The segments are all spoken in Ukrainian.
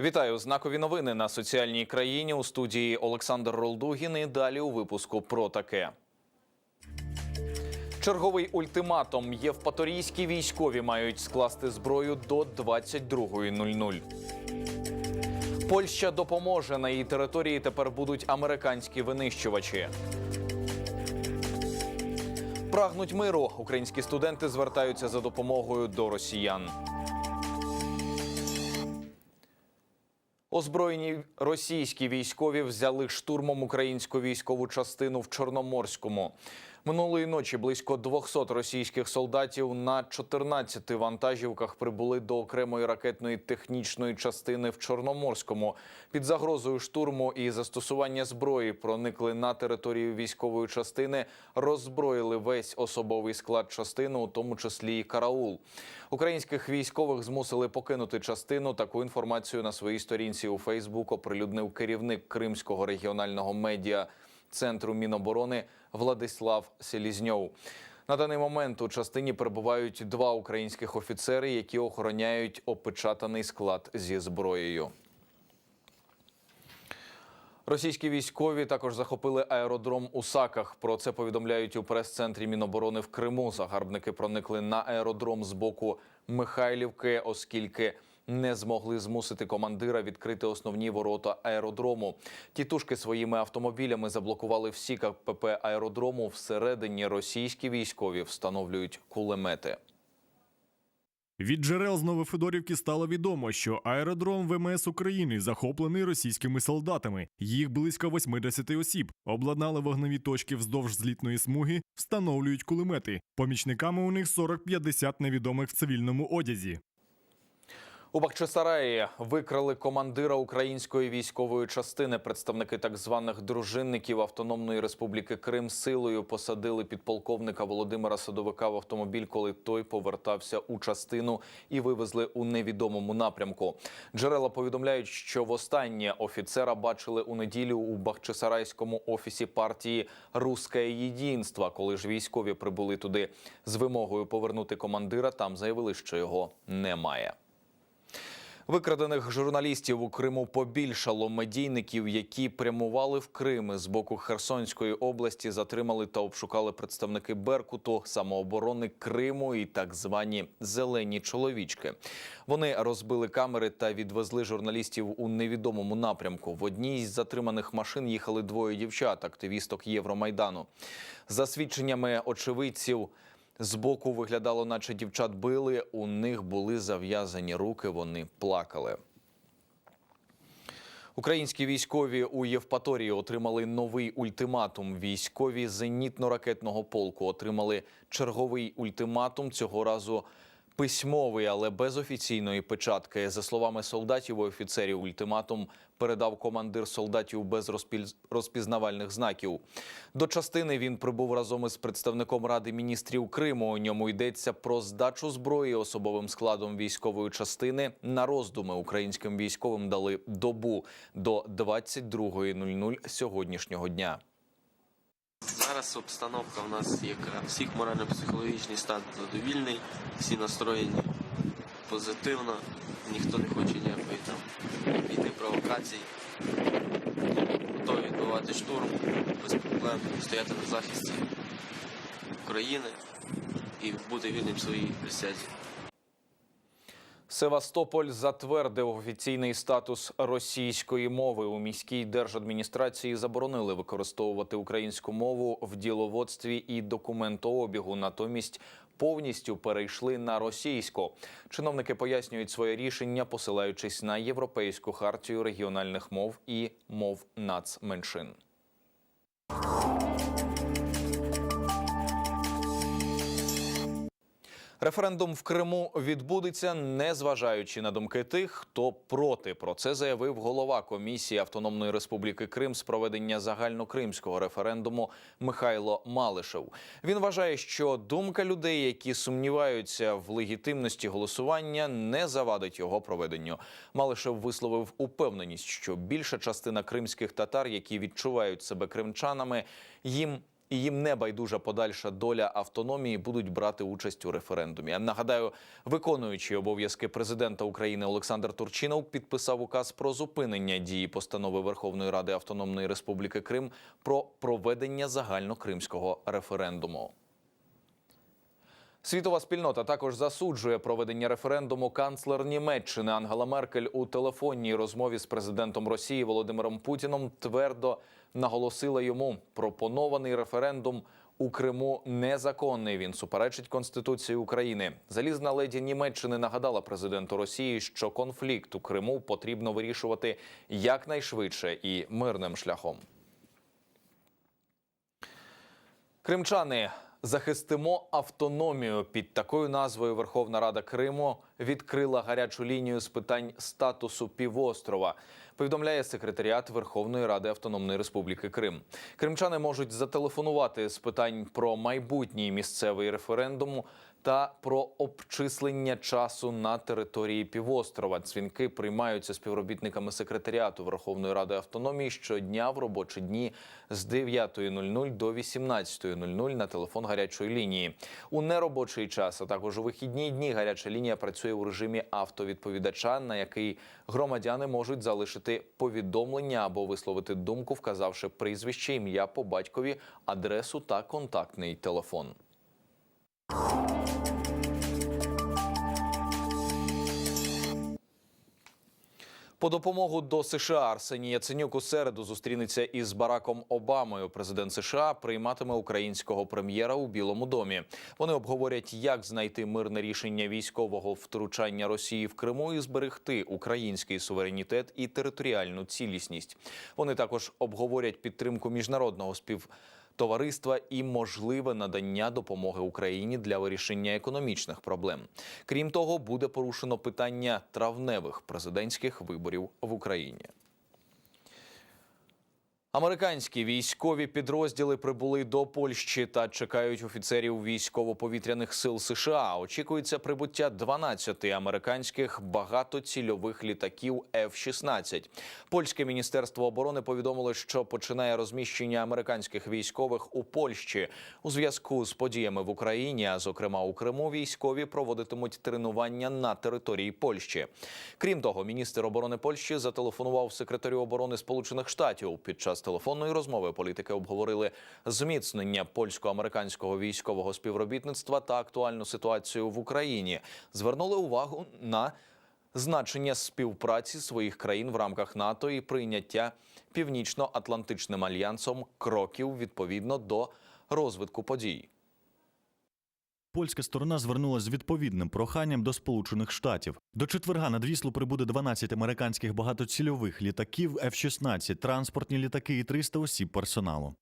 Вітаю знакові новини на соціальній країні у студії Олександр Ролдугін. І далі у випуску про таке. Черговий ультиматум. Євпаторійські військові мають скласти зброю до 22.00. Польща допоможе на її території. Тепер будуть американські винищувачі. Прагнуть миру. Українські студенти звертаються за допомогою до росіян. Озброєні російські військові взяли штурмом українську військову частину в Чорноморському. Минулої ночі близько 200 російських солдатів на 14 вантажівках прибули до окремої ракетної технічної частини в Чорноморському. Під загрозою штурму і застосування зброї проникли на територію військової частини, роззброїли весь особовий склад частини, у тому числі і караул. Українських військових змусили покинути частину. Таку інформацію на своїй сторінці у Фейсбук оприлюднив керівник Кримського регіонального медіа центру Міноборони Владислав Селізньов. На даний момент у частині перебувають два українських офіцери, які охороняють опечатаний склад зі зброєю. Російські військові також захопили аеродром у Саках. Про це повідомляють у прес-центрі Міноборони в Криму. Загарбники проникли на аеродром з боку Михайлівки, оскільки не змогли змусити командира відкрити основні ворота аеродрому. Тітушки своїми автомобілями заблокували всі КПП аеродрому. Всередині російські військові встановлюють кулемети. Від джерел з Новофедорівки стало відомо, що аеродром ВМС України захоплений російськими солдатами. Їх близько 80 осіб. Обладнали вогневі точки вздовж злітної смуги, встановлюють кулемети. Помічниками у них 40-50 невідомих в цивільному одязі. У Бахчисараї викрали командира української військової частини. Представники так званих дружинників Автономної Республіки Крим силою посадили підполковника Володимира Садовика в автомобіль, коли той повертався у частину і вивезли у невідомому напрямку. Джерела повідомляють, що востаннє офіцера бачили у неділю у Бахчисарайському офісі партії Русське єдинство. Коли ж військові прибули туди з вимогою повернути командира, там заявили, що його немає. Викрадених журналістів у Криму побільшало медійників, які прямували в Крим з боку Херсонської області, затримали та обшукали представники Беркуту, самооборони Криму і так звані зелені чоловічки. Вони розбили камери та відвезли журналістів у невідомому напрямку. В одній з затриманих машин їхали двоє дівчат, активісток Євромайдану. За свідченнями очевидців. Збоку виглядало, наче дівчат били. У них були зав'язані руки. Вони плакали. Українські військові у Євпаторії отримали новий ультиматум. Військові зенітно-ракетного полку отримали черговий ультиматум цього разу. Письмовий, але без офіційної печатки. За словами солдатів і офіцерів, ультиматум передав командир солдатів без розпізнавальних знаків. До частини він прибув разом із представником Ради міністрів Криму. У ньому йдеться про здачу зброї особовим складом військової частини. На роздуми українським військовим дали добу до 22.00 сьогоднішнього дня. Зараз обстановка в нас яка всіх морально-психологічний стан задовільний, всі настроєні позитивно, ніхто не хоче ніякої там війни, провокацій. Готові відбивати штурм без проблем, стояти на захисті України і бути вільним своїй присязі. Севастополь затвердив офіційний статус російської мови. У міській держадміністрації заборонили використовувати українську мову в діловодстві і документообігу. Натомість повністю перейшли на російську. Чиновники пояснюють своє рішення, посилаючись на європейську хартію регіональних мов і мов нацменшин. Референдум в Криму відбудеться, не зважаючи на думки тих, хто проти. Про це заявив голова комісії Автономної Республіки Крим з проведення загальнокримського референдуму Михайло Малишев. Він вважає, що думка людей, які сумніваються в легітимності голосування, не завадить його проведенню. Малишев висловив упевненість, що більша частина кримських татар, які відчувають себе кримчанами, їм і їм не байдужа подальша доля автономії, будуть брати участь у референдумі. Я нагадаю, виконуючий обов'язки президента України Олександр Турчинов підписав указ про зупинення дії постанови Верховної Ради Автономної Республіки Крим про проведення загальнокримського референдуму. Світова спільнота також засуджує проведення референдуму. Канцлер Німеччини Ангела Меркель у телефонній розмові з президентом Росії Володимиром Путіном твердо наголосила йому, пропонований референдум у Криму незаконний. Він суперечить Конституції України. Залізна леді Німеччини нагадала президенту Росії, що конфлікт у Криму потрібно вирішувати якнайшвидше і мирним шляхом. Кримчани захистимо автономію під такою назвою Верховна Рада Криму відкрила гарячу лінію з питань статусу півострова. Повідомляє секретаріат Верховної Ради Автономної Республіки Крим. Кримчани можуть зателефонувати з питань про майбутній місцевий референдум та про обчислення часу на території півострова. Дзвінки приймаються співробітниками секретаріату Верховної Ради Автономії щодня в робочі дні з 9.00 до 18.00 на телефон гарячої лінії. У неробочий час, а також у вихідні дні гаряча лінія працює у режимі автовідповідача, на який громадяни можуть залишити повідомлення або висловити думку, вказавши прізвище, ім'я по батькові, адресу та контактний телефон. По допомогу до США Арсеній Яценюк у середу зустрінеться із Бараком Обамою. Президент США прийматиме українського прем'єра у Білому домі. Вони обговорять, як знайти мирне рішення військового втручання Росії в Криму і зберегти український суверенітет і територіальну цілісність. Вони також обговорять підтримку міжнародного спів товариства і можливе надання допомоги Україні для вирішення економічних проблем. Крім того, буде порушено питання травневих президентських виборів в Україні. Американські військові підрозділи прибули до Польщі та чекають офіцерів військово-повітряних сил США. Очікується прибуття 12 американських багатоцільових літаків F-16. Польське міністерство оборони повідомило, що починає розміщення американських військових у Польщі у зв'язку з подіями в Україні, а зокрема у Криму. Військові проводитимуть тренування на території Польщі. Крім того, міністр оборони Польщі зателефонував секретарю оборони Сполучених Штатів під час телефонної розмови політики обговорили зміцнення польсько-американського військового співробітництва та актуальну ситуацію в Україні. Звернули увагу на значення співпраці своїх країн в рамках НАТО і прийняття північно-атлантичним альянсом кроків відповідно до розвитку подій. Польська сторона звернулася з відповідним проханням до Сполучених Штатів. До четверга над Віслу прибуде 12 американських багатоцільових літаків F-16, транспортні літаки і 300 осіб персоналу.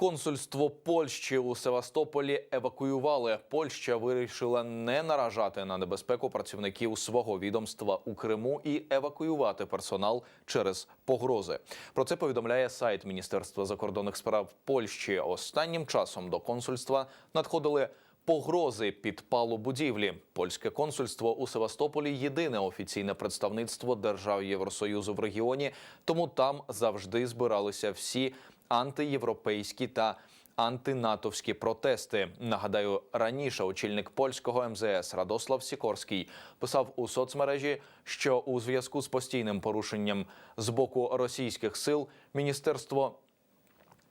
Консульство Польщі у Севастополі евакуювали. Польща вирішила не наражати на небезпеку працівників свого відомства у Криму і евакуювати персонал через погрози. Про це повідомляє сайт Міністерства закордонних справ Польщі. Останнім часом до консульства надходили. Погрози підпалу будівлі. Польське консульство у Севастополі єдине офіційне представництво держав Євросоюзу в регіоні, тому там завжди збиралися всі антиєвропейські та антинатовські протести. Нагадаю, раніше очільник польського МЗС Радослав Сікорський писав у соцмережі, що у зв'язку з постійним порушенням з боку російських сил міністерство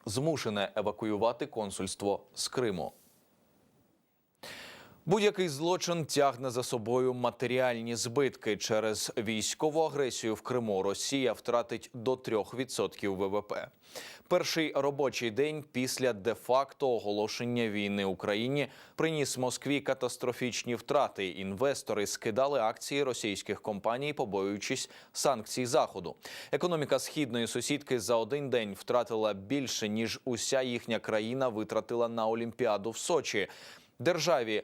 змушене евакуювати консульство з Криму. Будь-який злочин тягне за собою матеріальні збитки через військову агресію в Криму. Росія втратить до 3% ВВП. Перший робочий день після де-факто оголошення війни Україні приніс Москві катастрофічні втрати. Інвестори скидали акції російських компаній, побоюючись санкцій заходу. Економіка східної сусідки за один день втратила більше ніж уся їхня країна витратила на Олімпіаду в Сочі. Державі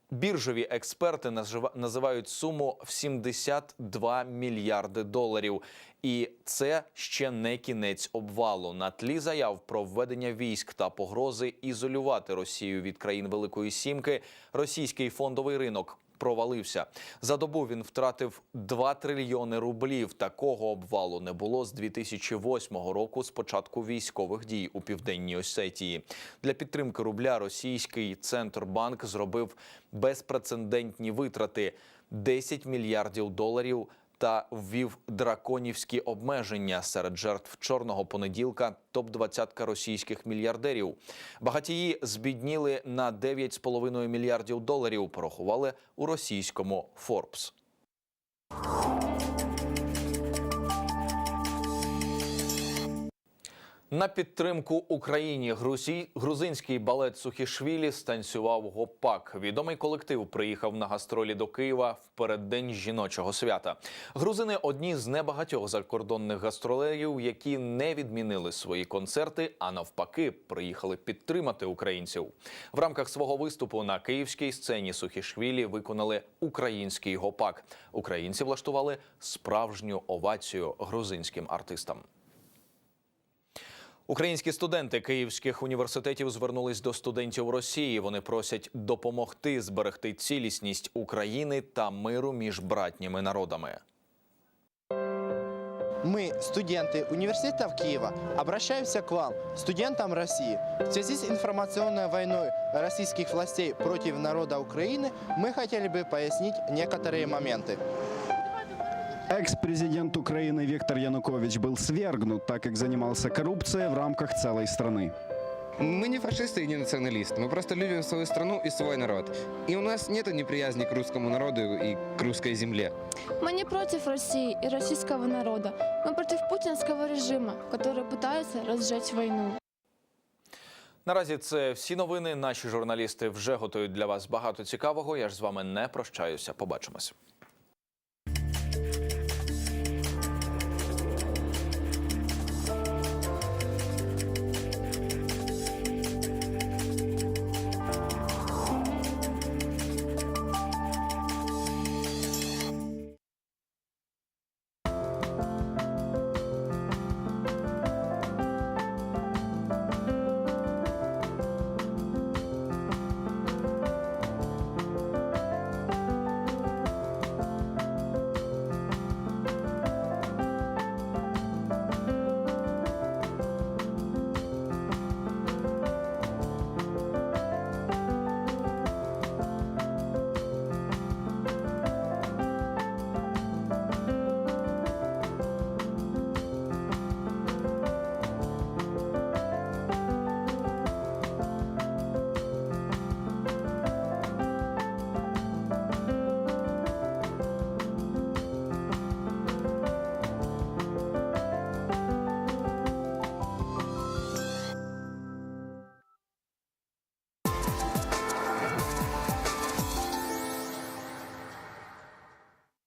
Біржові експерти назива- називають суму в 72 мільярди доларів. І це ще не кінець обвалу. На тлі заяв про введення військ та погрози ізолювати Росію від країн Великої Сімки. Російський фондовий ринок провалився. За добу він втратив 2 трильйони рублів. Такого обвалу не було з 2008 року з початку військових дій у південній Осетії. Для підтримки рубля російський центробанк зробив безпрецедентні витрати 10 мільярдів доларів та ввів драконівські обмеження серед жертв чорного понеділка. Топ 20 російських мільярдерів. Багатії збідніли на 9,5 мільярдів доларів. Порахували у російському Forbes. На підтримку Україні грузинський балет Сухішвілі станцював гопак. Відомий колектив приїхав на гастролі до Києва в переддень жіночого свята. Грузини одні з небагатьох закордонних гастролерів, які не відмінили свої концерти, а навпаки, приїхали підтримати українців. В рамках свого виступу на київській сцені Сухішвілі виконали український гопак. Українці влаштували справжню овацію грузинським артистам. Українські студенти київських університетів звернулись до студентів Росії. Вони просять допомогти зберегти цілісність України та миру між братніми народами. Мы, студенты университетов Киева, обращаемся к вам, студентам России. В связи с информационной войной российских властей против народа Украины мы хотели бы пояснить некоторые моменты. Экс-президент Украины Виктор Янукович был свергнут, так как занимался коррупцией в рамках целой страны. Мы не фашисты и не националисты. Мы просто любим свою страну и свой народ. И у нас нет неприязни к русскому народу и к русской земле. Мы не против России и российского народа. Мы против путинского режима, который пытается разжечь войну. Наразі це всі новини. Наші журналісти вже готують для вас багато цікавого. Я ж з вами не прощаюся. Побачимось.